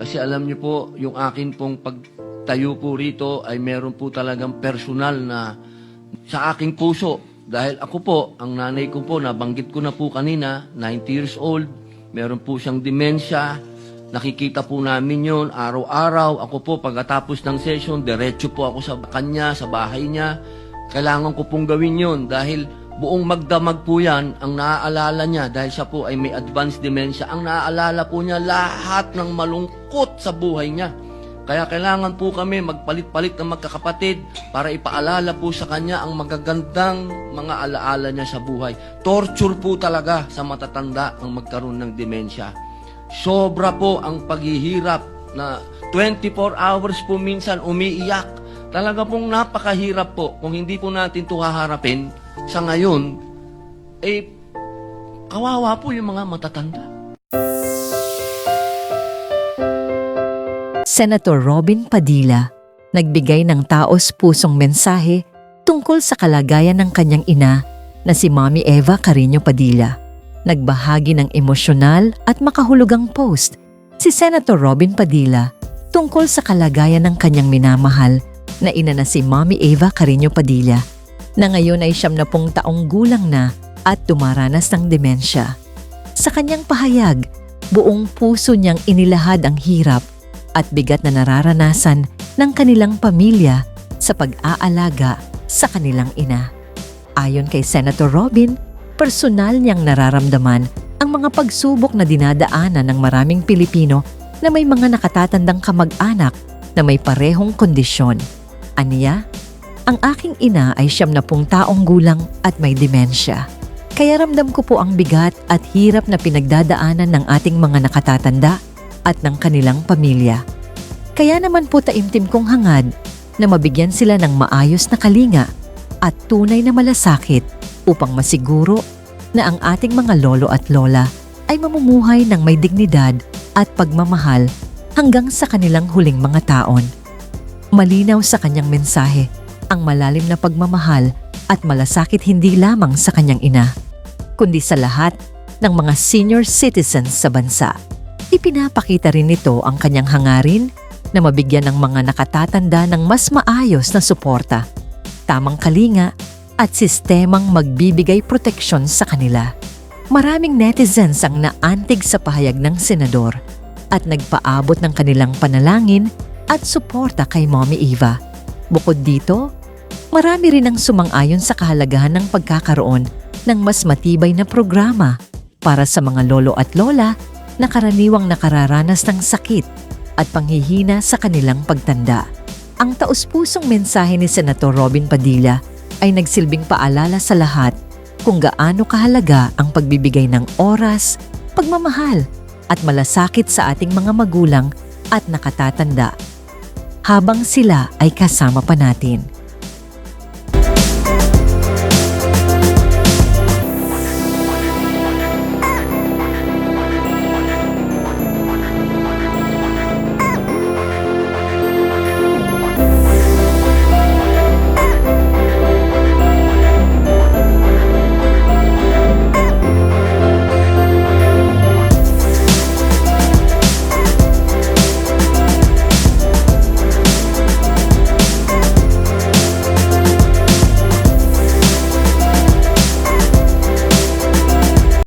Kasi alam niyo po, yung akin pong pagtayo po rito ay meron po talagang personal na sa aking puso. Dahil ako po, ang nanay ko po, nabanggit ko na po kanina, 90 years old, meron po siyang demensya, nakikita po namin yon araw-araw. Ako po, pagkatapos ng session, diretso po ako sa kanya, sa bahay niya. Kailangan ko pong gawin yon dahil buong magdamag po yan ang naaalala niya dahil siya po ay may advanced dementia. Ang naaalala po niya lahat ng malungkot sa buhay niya. Kaya kailangan po kami magpalit-palit ng magkakapatid para ipaalala po sa kanya ang magagandang mga alaala niya sa buhay. Torture po talaga sa matatanda ang magkaroon ng demensya. Sobra po ang paghihirap na 24 hours po minsan umiiyak. Talaga pong napakahirap po kung hindi po natin ito haharapin sa ngayon, eh, kawawa po yung mga matatanda. Senator Robin Padilla nagbigay ng taos pusong mensahe tungkol sa kalagayan ng kanyang ina na si Mami Eva Carino Padilla. Nagbahagi ng emosyonal at makahulugang post si Senator Robin Padilla tungkol sa kalagayan ng kanyang minamahal na ina na si Mami Eva Carino Padilla na ngayon ay siyam na pong taong gulang na at dumaranas ng demensya. Sa kanyang pahayag, buong puso niyang inilahad ang hirap at bigat na nararanasan ng kanilang pamilya sa pag-aalaga sa kanilang ina. Ayon kay Senator Robin, personal niyang nararamdaman ang mga pagsubok na dinadaanan ng maraming Pilipino na may mga nakatatandang kamag-anak na may parehong kondisyon. Aniya, ang aking ina ay siyam na pung taong gulang at may demensya. Kaya ramdam ko po ang bigat at hirap na pinagdadaanan ng ating mga nakatatanda at ng kanilang pamilya. Kaya naman po taimtim kong hangad na mabigyan sila ng maayos na kalinga at tunay na malasakit upang masiguro na ang ating mga lolo at lola ay mamumuhay ng may dignidad at pagmamahal hanggang sa kanilang huling mga taon. Malinaw sa kanyang mensahe ang malalim na pagmamahal at malasakit hindi lamang sa kanyang ina, kundi sa lahat ng mga senior citizens sa bansa. Ipinapakita rin nito ang kanyang hangarin na mabigyan ng mga nakatatanda ng mas maayos na suporta, tamang kalinga at sistemang magbibigay proteksyon sa kanila. Maraming netizens ang naantig sa pahayag ng senador at nagpaabot ng kanilang panalangin at suporta kay Mommy Eva. Bukod dito, marami rin ang sumang-ayon sa kahalagahan ng pagkakaroon ng mas matibay na programa para sa mga lolo at lola na karaniwang nakararanas ng sakit at panghihina sa kanilang pagtanda. Ang taus-pusong mensahe ni Senator Robin Padilla ay nagsilbing paalala sa lahat kung gaano kahalaga ang pagbibigay ng oras, pagmamahal at malasakit sa ating mga magulang at nakatatanda habang sila ay kasama pa natin.